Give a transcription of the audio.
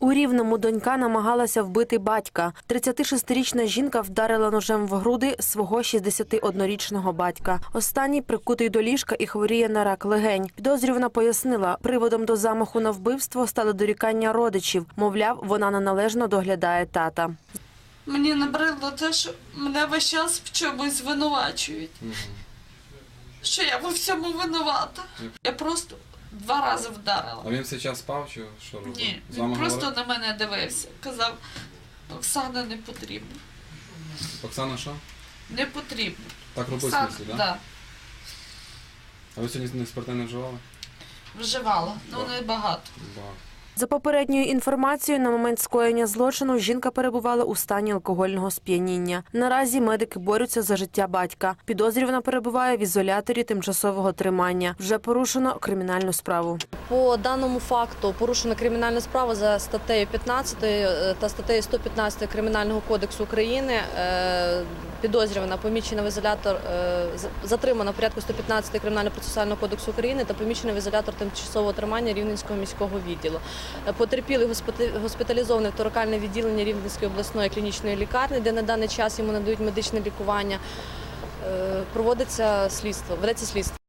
У Рівному донька намагалася вбити батька. 36-річна жінка вдарила ножем в груди свого 61-річного батька. Останній прикутий до ліжка і хворіє на рак легень. Підозрювана пояснила, приводом до замаху на вбивство стали дорікання родичів. Мовляв, вона неналежно доглядає тата. Мені набридло те, що мене весь час в чомусь звинувачують. Що я во всьому винувата. Я просто два рази вдарила. А він цей час спав чи що робив? Ні, З вами він просто говорив? на мене дивився. Казав, Оксана не потрібно. Оксана що? Не потрібно. Так робив Оксана, смислі, так? да, А ви сьогодні не спиртне не вживали? вживала, ну не багато. Багато. За попередньою інформацією, на момент скоєння злочину жінка перебувала у стані алкогольного сп'яніння. Наразі медики борються за життя батька. Підозрювана перебуває в ізоляторі тимчасового тримання. Вже порушено кримінальну справу. По даному факту порушена кримінальна справа за статтею 15 е, та статтею 115 Кримінального кодексу України. Е, Підозрювана помічена в ізолятор, е, затримана в порядку 115 Кримінального процесуального кодексу України та помічена в ізолятор тимчасового тримання Рівненського міського відділу. Потерпілий госпіталізований в торакальне відділення Рівненської обласної клінічної лікарні, де на даний час йому надають медичне лікування. Е, Проводиться слідство, ведеться слідство.